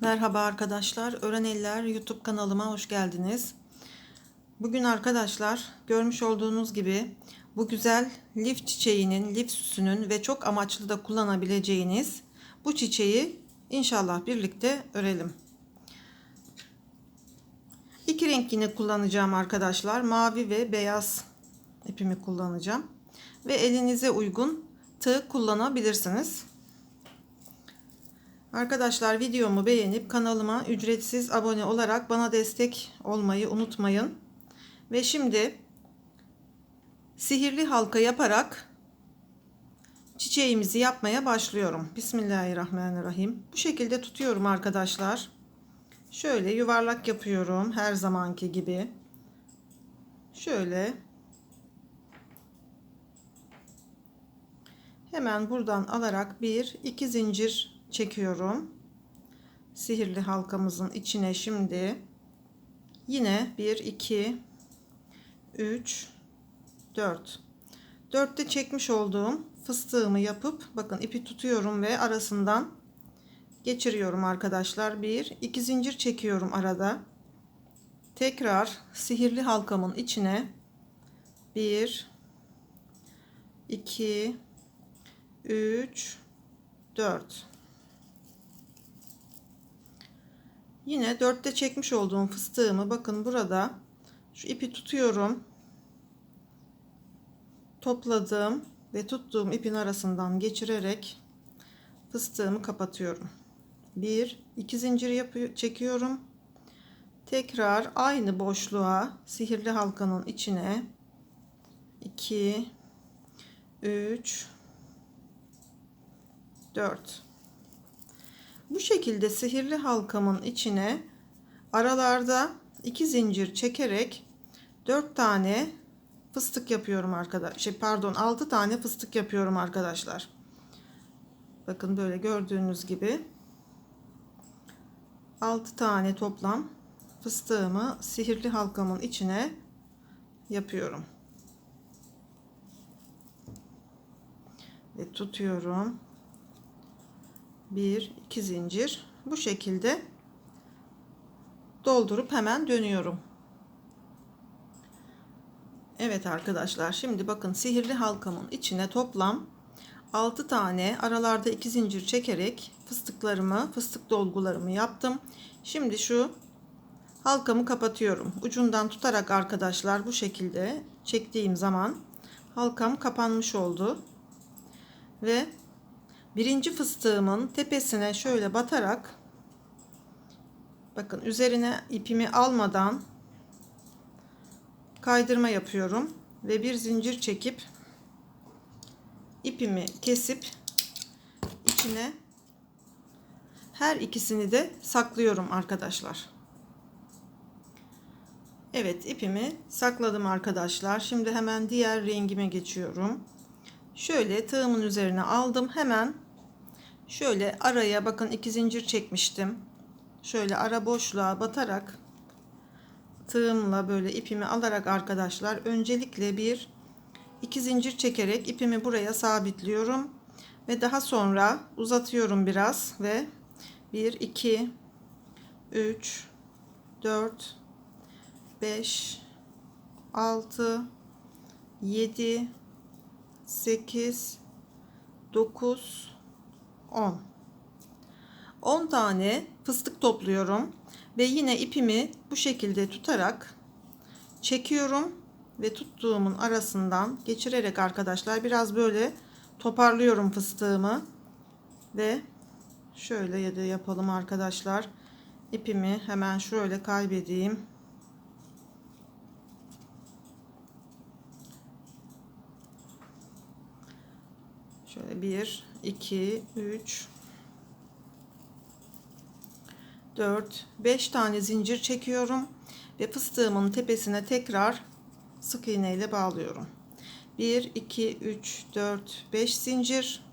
Merhaba arkadaşlar. Ören Eller YouTube kanalıma hoş geldiniz. Bugün arkadaşlar görmüş olduğunuz gibi bu güzel lif çiçeğinin, lif süsünün ve çok amaçlı da kullanabileceğiniz bu çiçeği inşallah birlikte örelim. İki renk yine kullanacağım arkadaşlar. Mavi ve beyaz ipimi kullanacağım. Ve elinize uygun tığ kullanabilirsiniz. Arkadaşlar videomu beğenip kanalıma ücretsiz abone olarak bana destek olmayı unutmayın. Ve şimdi sihirli halka yaparak çiçeğimizi yapmaya başlıyorum. Bismillahirrahmanirrahim. Bu şekilde tutuyorum arkadaşlar. Şöyle yuvarlak yapıyorum her zamanki gibi. Şöyle hemen buradan alarak bir iki zincir çekiyorum. Sihirli halkamızın içine şimdi yine 1 2 3 4 4'te çekmiş olduğum fıstığımı yapıp bakın ipi tutuyorum ve arasından geçiriyorum arkadaşlar. 1 2 zincir çekiyorum arada. Tekrar sihirli halkamın içine 1 2 3 4 Yine dörtte çekmiş olduğum fıstığımı bakın burada şu ipi tutuyorum. Topladım ve tuttuğum ipin arasından geçirerek fıstığımı kapatıyorum. Bir, iki zincir yapıyor, çekiyorum. Tekrar aynı boşluğa sihirli halkanın içine 2 3 4 bu şekilde sihirli halkamın içine aralarda iki zincir çekerek 4 tane fıstık yapıyorum arkadaşlar. Şey pardon 6 tane fıstık yapıyorum arkadaşlar. Bakın böyle gördüğünüz gibi 6 tane toplam fıstığımı sihirli halkamın içine yapıyorum. Ve tutuyorum. 1 2 zincir bu şekilde doldurup hemen dönüyorum. Evet arkadaşlar şimdi bakın sihirli halkamın içine toplam 6 tane aralarda 2 zincir çekerek fıstıklarımı fıstık dolgularımı yaptım. Şimdi şu halkamı kapatıyorum. Ucundan tutarak arkadaşlar bu şekilde çektiğim zaman halkam kapanmış oldu. Ve birinci fıstığımın tepesine şöyle batarak bakın üzerine ipimi almadan kaydırma yapıyorum ve bir zincir çekip ipimi kesip içine her ikisini de saklıyorum arkadaşlar. Evet ipimi sakladım arkadaşlar. Şimdi hemen diğer rengime geçiyorum. Şöyle tığımın üzerine aldım. Hemen şöyle araya bakın iki zincir çekmiştim. Şöyle ara boşluğa batarak tığımla böyle ipimi alarak arkadaşlar öncelikle bir iki zincir çekerek ipimi buraya sabitliyorum ve daha sonra uzatıyorum biraz ve 1 2 3 4 5 6 7 8 9 10 10 tane fıstık topluyorum ve yine ipimi bu şekilde tutarak çekiyorum ve tuttuğumun arasından geçirerek arkadaşlar biraz böyle toparlıyorum fıstığımı ve şöyle ya da yapalım arkadaşlar. İpimi hemen şöyle kaybedeyim Şöyle 1, 2, 3, 4, 5 tane zincir çekiyorum ve fıstığımın tepesine tekrar sık iğne ile bağlıyorum. 1, 2, 3, 4, 5 zincir.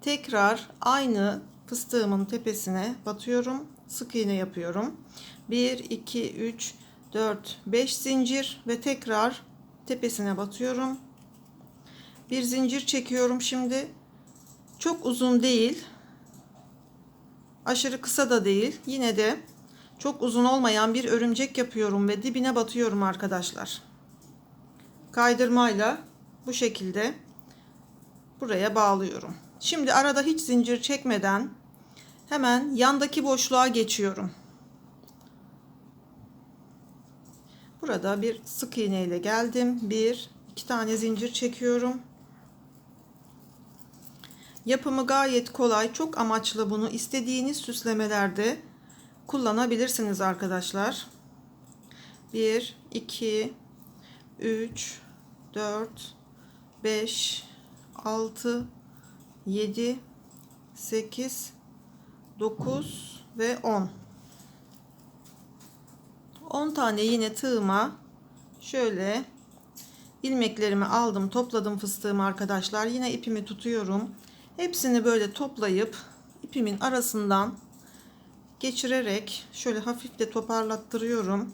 Tekrar aynı fıstığımın tepesine batıyorum. Sık iğne yapıyorum. 1, 2, 3, 4, 5 zincir ve tekrar tepesine batıyorum bir zincir çekiyorum şimdi çok uzun değil Aşırı kısa da değil. Yine de çok uzun olmayan bir örümcek yapıyorum ve dibine batıyorum arkadaşlar. Kaydırmayla bu şekilde buraya bağlıyorum. Şimdi arada hiç zincir çekmeden hemen yandaki boşluğa geçiyorum. Burada bir sık iğne ile geldim. Bir, iki tane zincir çekiyorum. Yapımı gayet kolay. Çok amaçlı bunu istediğiniz süslemelerde kullanabilirsiniz arkadaşlar. 1, 2, 3, 4, 5, 6, 7, 8, 9 ve 10. 10 tane yine tığıma şöyle ilmeklerimi aldım topladım fıstığımı arkadaşlar yine ipimi tutuyorum hepsini böyle toplayıp ipimin arasından geçirerek şöyle hafif de toparlattırıyorum.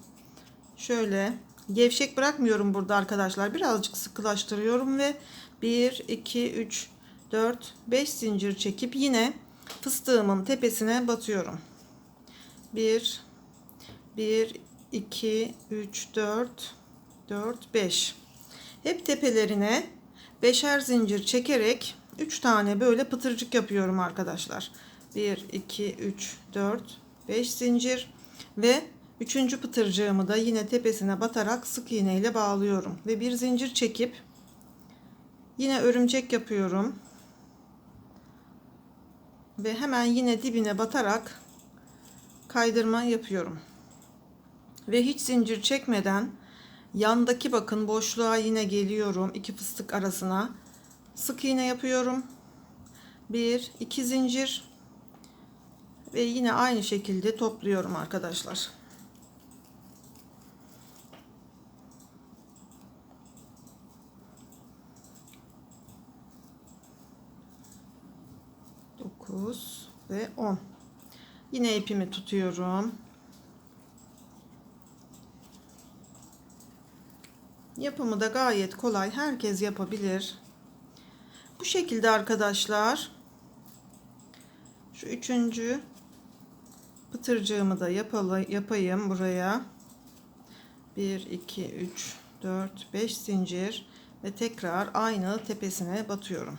Şöyle gevşek bırakmıyorum burada arkadaşlar. Birazcık sıkılaştırıyorum ve 1 2 3 4 5 zincir çekip yine fıstığımın tepesine batıyorum. 1 1 2 3 4 4 5 hep tepelerine beşer zincir çekerek 3 tane böyle pıtırcık yapıyorum arkadaşlar. 1 2 3 4 5 zincir. Ve üçüncü pıtırcığımı da yine tepesine batarak sık iğne ile bağlıyorum. Ve bir zincir çekip yine örümcek yapıyorum. Ve hemen yine dibine batarak kaydırma yapıyorum. Ve hiç zincir çekmeden yandaki bakın boşluğa yine geliyorum iki fıstık arasına sık iğne yapıyorum. Bir iki zincir. Ve yine aynı şekilde topluyorum arkadaşlar. Dokuz ve on. Yine ipimi tutuyorum. Yapımı da gayet kolay. Herkes yapabilir. Şekilde arkadaşlar. Şu üçüncü pıtırcığımı da yapayım buraya. 1, 2, 3, 4, 5 zincir ve tekrar aynı tepesine batıyorum.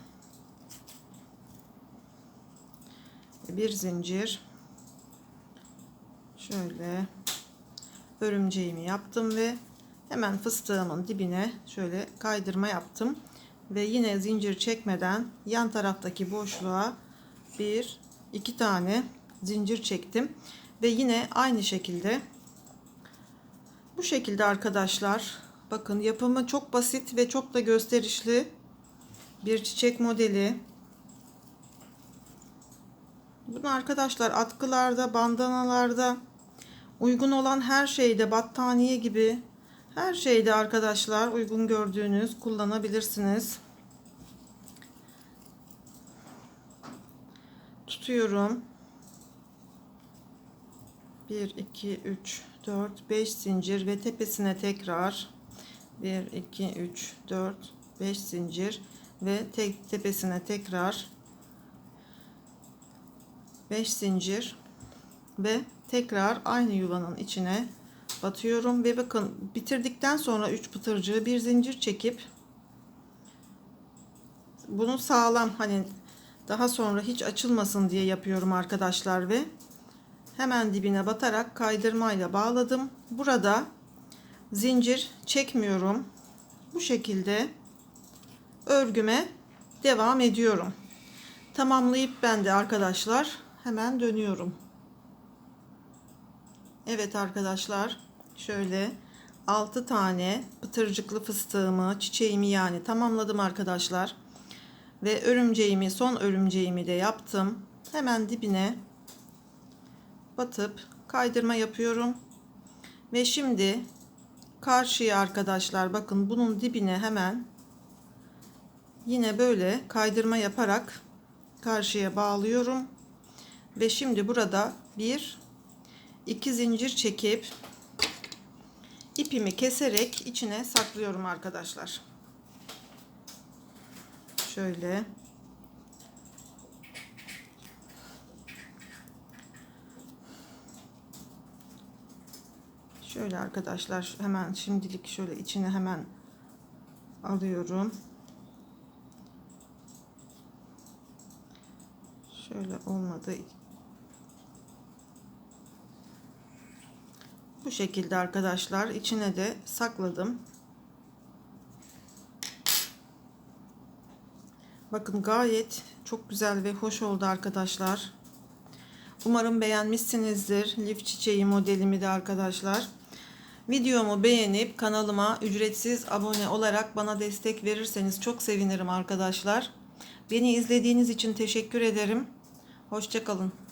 Bir zincir. Şöyle örümceğimi yaptım ve hemen fıstığımın dibine şöyle kaydırma yaptım ve yine zincir çekmeden yan taraftaki boşluğa bir iki tane zincir çektim. Ve yine aynı şekilde bu şekilde arkadaşlar bakın yapımı çok basit ve çok da gösterişli bir çiçek modeli. Bunu arkadaşlar atkılarda bandanalarda uygun olan her şeyde battaniye gibi her şeyde arkadaşlar uygun gördüğünüz kullanabilirsiniz. Tutuyorum. 1 2 3 4 5 zincir ve tepesine tekrar 1 2 3 4 5 zincir ve tek tepesine tekrar 5 zincir ve tekrar aynı yuvanın içine batıyorum ve bakın bitirdikten sonra 3 pıtırcığı bir zincir çekip bunu sağlam hani daha sonra hiç açılmasın diye yapıyorum arkadaşlar ve hemen dibine batarak kaydırmayla bağladım. Burada zincir çekmiyorum. Bu şekilde örgüme devam ediyorum. Tamamlayıp ben de arkadaşlar hemen dönüyorum. Evet arkadaşlar şöyle 6 tane pıtırcıklı fıstığımı çiçeğimi yani tamamladım arkadaşlar. Ve örümceğimi son örümceğimi de yaptım. Hemen dibine batıp kaydırma yapıyorum. Ve şimdi karşıya arkadaşlar bakın bunun dibine hemen yine böyle kaydırma yaparak karşıya bağlıyorum. Ve şimdi burada bir iki zincir çekip ipimi keserek içine saklıyorum arkadaşlar. Şöyle. Şöyle arkadaşlar hemen şimdilik şöyle içine hemen alıyorum. Şöyle olmadı Bu şekilde arkadaşlar içine de sakladım. Bakın gayet çok güzel ve hoş oldu arkadaşlar. Umarım beğenmişsinizdir. Lif çiçeği modelimi de arkadaşlar. Videomu beğenip kanalıma ücretsiz abone olarak bana destek verirseniz çok sevinirim arkadaşlar. Beni izlediğiniz için teşekkür ederim. Hoşçakalın.